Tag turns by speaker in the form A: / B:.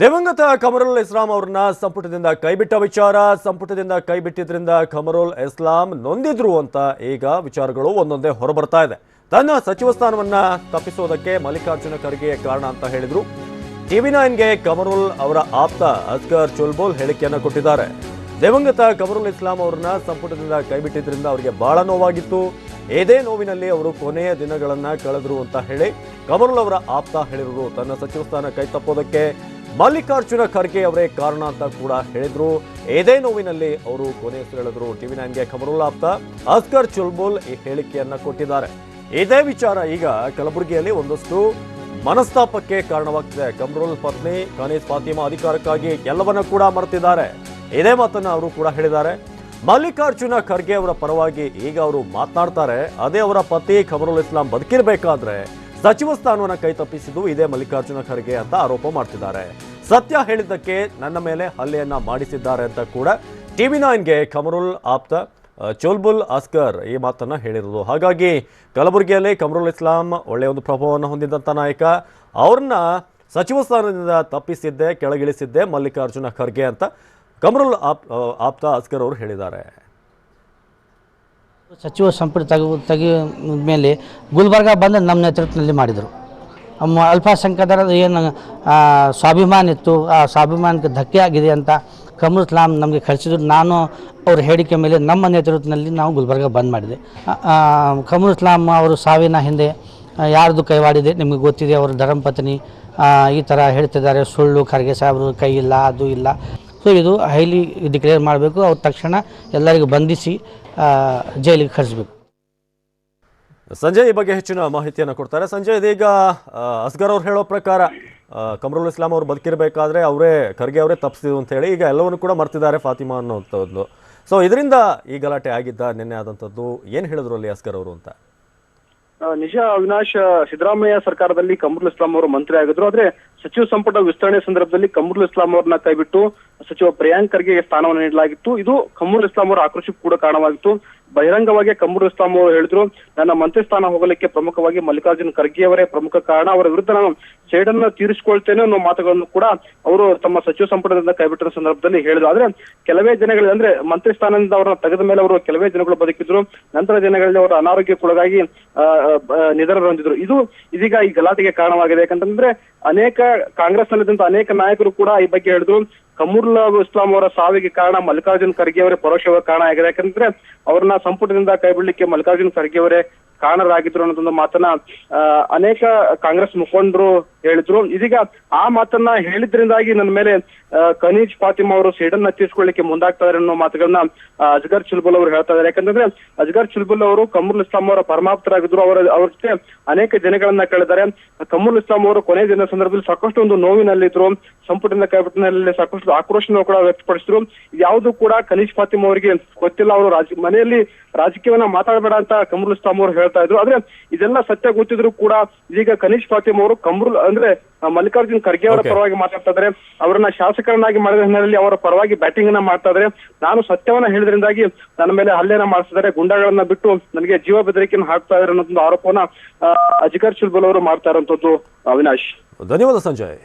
A: ದಿವಂಗತ ಕಮರುಲ್ ಇಸ್ಲಾಂ ಅವ್ರನ್ನ ಸಂಪುಟದಿಂದ ಕೈಬಿಟ್ಟ ವಿಚಾರ, ಸಂಪುಟದಿಂದ ಕೈಬಿಟ್ಟಿದ್ರಿಂದ ಕಮರುಲ್ ಇಸ್ಲಾಂ ನೊಂದಿದ್ರು ಅಂತ ಈಗ ವಿಚಾರಗಳು ಒಂದೊಂದೇ ಹೊರಬರ್ತಾ ಇದೆ. ತನ್ನ ಸಚಿವ ಸ್ಥಾನವನ್ನ ತಪ್ಪಿಸೋದಕ್ಕೆ ಮಲ್ಲಿಕಾರ್ಜುನ ಖರ್ಗೆ ಕಾರಣ ಅಂತ ಹೇಳಿದ್ರು. ಟಿವಿ ನೈನ್ಗೆ ಕಮರುಲ್ ಅವರ ಆಪ್ತ ಅಸ್ಗರ್ ಚುಲ್ಬೋಲ್ ಹೇಳಿಕೆಯನ್ನು ಕೊಟ್ಟಿದ್ದಾರೆ. ದಿವಂಗತ ಕಮರುಲ್ ಇಸ್ಲಾಂ ಅವ್ರನ್ನ ಸಂಪುಟದಿಂದ ಕೈಬಿಟ್ಟಿದ್ರಿಂದ ಅವರಿಗೆ ಬಹಳ ನೋವಾಗಿತ್ತು. ಏದೇ ನೋವಿನಲ್ಲಿ ಅವರು ಕೊನೆಯ ದಿನಗಳನ್ನ ಕಳೆದ್ರು ಅಂತ ಹೇಳಿ ಕಮರುಲ್ ಅವರ ಆಪ್ತ ಹೇಳಿರುವುದು ತನ್ನ ಸಚಿವ ಸ್ಥಾನ ಕೈ ತಪ್ಪೋದಕ್ಕೆ ಮಲ್ಲಿಕಾರ್ಜುನ ಖರ್ಗೆ ಅವರೇ ಕಾರಣ ಅಂತ ಕೂಡ ಹೇಳಿದ್ರು. ಇದೇ ನೋವಿನಲ್ಲಿ ಅವರು ಕೊನೆಯುಸಿರೆಳೆದ್ರು ಟಿವಿ ನೈನ್ಗೆ ಕಮರುಲ್ ಆಪ್ತ ಅಸ್ಕರ್ ಚುಲ್ಬುಲ್ ಈ ಹೇಳಿಕೆಯನ್ನ ಕೊಟ್ಟಿದ್ದಾರೆ. ಇದೇ ವಿಚಾರ ಈಗ ಕಲಬುರಗಿಯಲ್ಲಿ ಒಂದಷ್ಟು ಮನಸ್ತಾಪಕ್ಕೆ ಕಾರಣವಾಗ್ತಿದೆ. ಕಮರುಲ್ ಪತ್ನಿ ಕನೀಸ್ ಫಾತಿಮಾ ಅಧಿಕಾರಕ್ಕಾಗಿ ಎಲ್ಲವನ್ನ ಕೂಡ ಮರೆತಿದ್ದಾರೆ. ಇದೇ ಮಾತನ್ನ ಅವರು ಕೂಡ ಹೇಳಿದ್ದಾರೆ. ಮಲ್ಲಿಕಾರ್ಜುನ ಖರ್ಗೆ ಅವರ ಪರವಾಗಿ ಈಗ ಅವರು ಮಾತನಾಡ್ತಾರೆ. ಅದೇ ಅವರ ಪತಿ ಖಮರುಲ್ ಇಸ್ಲಾಂ ಬದುಕಿರ್ಬೇಕಾದ್ರೆ ಸಚಿವ ಸ್ಥಾನವನ್ನು ಕೈ ತಪ್ಪಿಸಿದ್ದು ಇದೇ ಮಲ್ಲಿಕಾರ್ಜುನ ಖರ್ಗೆ ಅಂತ ಆರೋಪ ಮಾಡ್ತಿದ್ದಾರೆ. ಸತ್ಯ ಹೇಳಿದ್ದಕ್ಕೆ ನನ್ನ ಮೇಲೆ ಹಲ್ಲೆಯನ್ನ ಮಾಡಿಸಿದ್ದಾರೆ ಅಂತ ಕೂಡ ಟಿವಿ ನೈನ್ಗೆ ಕಮರುಲ್ ಆಪ್ತ ಚೋಲ್ಬುಲ್ ಅಸ್ಕರ್ ಈ ಮಾತನ್ನ ಹೇಳಿರೋದು ಹಾಗಾಗಿ ಕಲಬುರಗಿಯಲ್ಲಿ ಕಮರುಲ್ ಇಸ್ಲಾಂ ಒಳ್ಳೆಯ ಒಂದು ಪ್ರಭಾವವನ್ನು ಹೊಂದಿದಂಥ ನಾಯಕ, ಅವ್ರನ್ನ ಸಚಿವ ಸ್ಥಾನದಿಂದ ತಪ್ಪಿಸಿದ್ದೆ, ಕೆಳಗಿಳಿಸಿದ್ದೆ ಮಲ್ಲಿಕಾರ್ಜುನ ಖರ್ಗೆ ಅಂತ ಕಮರುಲ್ ಆಪ್ ಆಪ್ತ ಅಸ್ಕರ್ ಅವರು ಹೇಳಿದ್ದಾರೆ.
B: ಸಚಿವ ಸಂಪುಟ ತೆಗೆದು ತೆಗೆದ ಮೇಲೆ ಗುಲ್ಬರ್ಗ ಬಂದು ನಮ್ಮ ನೇತೃತ್ವದಲ್ಲಿ ಮಾಡಿದರು. ಅಲ್ಪಸಂಖ್ಯಾತರ ಏನು ಸ್ವಾಭಿಮಾನ ಇತ್ತು, ಆ ಸ್ವಾಭಿಮಾನಕ್ಕೆ ಧಕ್ಕೆ ಆಗಿದೆ ಅಂತ ಇಸ್ಲಾಂ ನಮಗೆ ಕಳಿಸಿದ್ರು. ನಾನು ಅವ್ರ ಹೇಳಿಕೆ ಮೇಲೆ ನಮ್ಮ ನೇತೃತ್ವದಲ್ಲಿ ನಾವು ಗುಲ್ಬರ್ಗ ಬಂದ್ ಮಾಡಿದೆ. ಸ್ಲಾಮ್ ಅವರು ಸಾವಿನ ಹಿಂದೆ ಯಾರ್ದು ಕೈವಾಡಿದೆ ನಿಮಗೆ ಗೊತ್ತಿದೆ, ಅವರು ಧರ್ಮಪತ್ನಿ ಈ ಥರ ಹೇಳ್ತಿದ್ದಾರೆ, ಸುಳ್ಳು, ಖರ್ಗೆ ಸಾಹೇಬರು ಕೈ ಇಲ್ಲ, ಅದು ಇಲ್ಲ. ಸೊ ಇದು ಹೈಲಿ ಡಿಕ್ಲೇರ್ ಮಾಡಬೇಕು. ಅವ್ರ ತಕ್ಷಣ ಎಲ್ಲರಿಗೂ ಬಂಧಿಸಿ ಆ, ಜೈಲಿಗೆ ಕಳಿಸ್ಬೇಕು.
A: ಸಂಜಯ್ ಈ ಬಗ್ಗೆ ಹೆಚ್ಚಿನ ಮಾಹಿತಿಯನ್ನು ಕೊಡ್ತಾರೆ. ಸಂಜಯ್ ಇದೀಗ ಆ, ಅಸ್ಗರ್ ಅವ್ರು ಹೇಳೋ ಪ್ರಕಾರ ಕಮರುಲ್ ಇಸ್ಲಾಂ ಅವರು ಬದುಕಿರಬೇಕಾದ್ರೆ ಅವರೇ ಖರ್ಗೆ ಅವರೇ ತಪ್ಪಿಸಿದ್ರು ಅಂತ ಹೇಳಿ ಈಗ ಎಲ್ಲವನ್ನು ಕೂಡ ಮರ್ತಿದ್ದಾರೆ ಫಾತಿಮಾ ಅನ್ನೋಂಥದ್ದು ಸೊ ಇದರಿಂದ ಈ ಗಲಾಟೆ ಆಗಿದ್ದ? ನಿನ್ನೆ ಆದಂಥದ್ದು ಏನು ಹೇಳಿದ್ರು ಅಲ್ಲಿ ಅಸ್ಗರ್ ಅವರು ಅಂತ?
C: ನಿಜ ಅವಿನಾಶ್ ಸಿದ್ದರಾಮಯ್ಯ ಸರ್ಕಾರದಲ್ಲಿ ಕಮರುಲ್ ಇಸ್ಲಾಂ ಅವರು ಮಂತ್ರಿ ಆಗಿದ್ರು. ಆದ್ರೆ ಸಚಿವ ಸಂಪುಟ ವಿಸ್ತರಣೆ ಸಂದರ್ಭದಲ್ಲಿ ಕಮರುಲ್ ಇಸ್ಲಾಂ ಅವರನ್ನ ಕೈಬಿಟ್ಟು ಸಚಿವ ಪ್ರಿಯಾಂಕ್ ಖರ್ಗೆ ಸ್ಥಾನವನ್ನು ನೀಡಲಾಗಿತ್ತು. ಇದು ಕಮರುಲ್ ಇಸ್ಲಾಂ ಅವರ ಆಕ್ರೋಶಕ್ಕೆ ಕೂಡ ಕಾರಣವಾಗಿತ್ತು. ಬಹಿರಂಗವಾಗಿ ಕಮರುಲ್ ಇಸ್ಲಾಂ ಅವರು ಹೇಳಿದ್ರು, ನನ್ನ ಮಂತ್ರಿ ಸ್ಥಾನ ಹೋಗಲಿಕ್ಕೆ ಪ್ರಮುಖವಾಗಿ ಮಲ್ಲಿಕಾರ್ಜುನ್ ಖರ್ಗೆ ಅವರೇ ಪ್ರಮುಖ ಕಾರಣ. ಅವರ ವಿರುದ್ಧ ನಾನು ಸೇಡನ್ನ ತೀರಿಸಿಕೊಳ್ತೇನೆ ಅನ್ನೋ ಮಾತುಗಳನ್ನು ಕೂಡ ಅವರು ತಮ್ಮ ಸಚಿವ ಸಂಪುಟದಿಂದ ಕೈಬಿಟ್ಟಿರೋ ಸಂದರ್ಭದಲ್ಲಿ ಹೇಳಿದ್ರು. ಆದ್ರೆ ಕೆಲವೇ ದಿನಗಳಲ್ಲಿ ಅಂದ್ರೆ ಮಂತ್ರಿ ಸ್ಥಾನದಿಂದ ಅವರನ್ನ ತೆಗೆದ ಮೇಲೆ ಅವರು ಕೆಲವೇ ದಿನಗಳು ಬದುಕಿದ್ರು. ನಂತರ ದಿನಗಳಲ್ಲಿ ಅವರು ಅನಾರೋಗ್ಯಕ್ಕೊಳಗಾಗಿ ನಿಧನ ಹೊಂದಿದ್ರು ಇದು ಇದೀಗ ಈ ಗಲಾಟೆಗೆ ಕಾರಣವಾಗಿದೆ. ಯಾಕಂತಂದ್ರೆ ಅನೇಕ ಕಾಂಗ್ರೆಸ್ ನಲ್ಲಿದ್ದಂತ ಅನೇಕ ನಾಯಕರು ಕೂಡ ಈ ಬಗ್ಗೆ ಹೇಳಿದ್ರು. ಕಮರುಲ್ ಇಸ್ಲಾಂ ಅವರ ಸಾವಿಗೆ ಕಾರಣ ಮಲ್ಲಿಕಾರ್ಜುನ್ ಖರ್ಗೆ ಅವರೇ ಪರೋಕ್ಷವಾಗಿ ಕಾರಣ ಆಗಿದೆ. ಯಾಕಂದ್ರೆ ಅವ್ರನ್ನ ಸಂಪುಟದಿಂದ ಕೈಬಿಡ್ಲಿಕ್ಕೆ ಮಲ್ಲಿಕಾರ್ಜುನ್ ಖರ್ಗೆ ಅವರೇ ಕಾರಣರಾಗಿದ್ರು ಅನ್ನೋದೊಂದು ಮಾತನ್ನ ಅನೇಕ ಕಾಂಗ್ರೆಸ್ ಮುಖಂಡರು ಹೇಳಿದ್ರು. ಇದೀಗ ಆ ಮಾತನ್ನ ಹೇಳಿದ್ರಿಂದಾಗಿ ನನ್ನ ಮೇಲೆ ಖನಿಜ್ ಫಾತಿಮಾ ಅವರು ಸೇಡನ್ನ ತೀರ್ಸ್ಕೊಳ್ಳಿಕ್ಕೆ ಮುಂದಾಗ್ತಾರೆ ಅನ್ನೋ ಮಾತುಗಳನ್ನ ಅಜ್ಗರ್ ಚುಲ್ಬುಲ್ ಅವರು ಹೇಳ್ತಾ ಇದ್ದಾರೆ ಯಾಕಂದ್ರೆ ಅಜ್ಗರ್ ಚುಲ್ಬುಲ್ ಅವರು ಕಮರುಲ್ ಇಸ್ಲಾಂ ಅವರ ಪರಮಾಪ್ತರಾಗಿದ್ರು. ಅವರ, ಅವ್ರ ಜೊತೆ ಅನೇಕ ದಿನಗಳನ್ನ ಕಳೆದಾರೆ ಕಮರುಲ್ ಇಸ್ಲಾಂ ಅವರು ಕೊನೆ ದಿನ ಸಂದರ್ಭದಲ್ಲಿ ಸಾಕಷ್ಟು ಒಂದು ನೋವಿನಲ್ಲಿದ್ರು. ಸಂಪುಟದ ಕೈಬಿಟ್ಟಿನಲ್ಲಿ ಸಾಕಷ್ಟು ಆಕ್ರೋಶನ ಕೂಡ ವ್ಯಕ್ತಪಡಿಸಿದ್ರು. ಯಾವುದು ಕೂಡ ಕನೀಜ್ ಫಾತಿಮಾ ಅವರಿಗೆ ಗೊತ್ತಿಲ್ಲ. ಅವರು ರಾಜ, ಮನೆಯಲ್ಲಿ ರಾಜಕೀಯವನ್ನ ಮಾತಾಡಬೇಡ ಅಂತ ಕಮರುಲ್ ಇಸ್ಲಾಂ ಅವರು ಹೇಳ್ತಾ ಇದ್ರು. ಆದ್ರೆ ಇದೆಲ್ಲ ಸತ್ಯ ಗೊತ್ತಿದ್ರು ಕೂಡ ಈಗ ಕನೀಜ್ ಫಾತಿಮಾ ಅವರು ಕಮರುಲ್ ಅಂದ್ರೆ ಮಲ್ಲಿಕಾರ್ಜುನ್ ಖರ್ಗೆ ಅವರ ಪರವಾಗಿ ಮಾತಾಡ್ತಾ ಇದ್ದಾರೆ ಅವರನ್ನ ಶಾಸಕರನ್ನಾಗಿ ಮಾಡಿದ ಹಿನ್ನೆಲೆಯಲ್ಲಿ ಅವರ ಪರವಾಗಿ ಬ್ಯಾಟಿಂಗ್ ಅನ್ನ ಮಾಡ್ತಾ ಇದ್ದಾರೆ ನಾನು ಸತ್ಯವನ್ನ ಹೇಳಿದ್ರಿಂದಾಗಿ ನನ್ನ ಮೇಲೆ ಹಲ್ಲೆನ ಮಾಡಿಸಿದ್ದಾರೆ ಗುಂಡಗಳನ್ನ ಬಿಟ್ಟು ನನಗೆ ಜೀವ ಬೆದರಿಕೆಯನ್ನು ಹಾಕ್ತಾ ಇದ್ದಾರೆ ಅನ್ನೋದೊಂದು ಆರೋಪವನ್ನ ಅಜಿಕರ್ ಚುಲ್ಬುಲ್ ಅವರು ಮಾಡ್ತಾ ಇರುವಂತದ್ದು ಅವಿನಾಶ್.
A: ಧನ್ಯವಾದ ಸಂಜಯ್.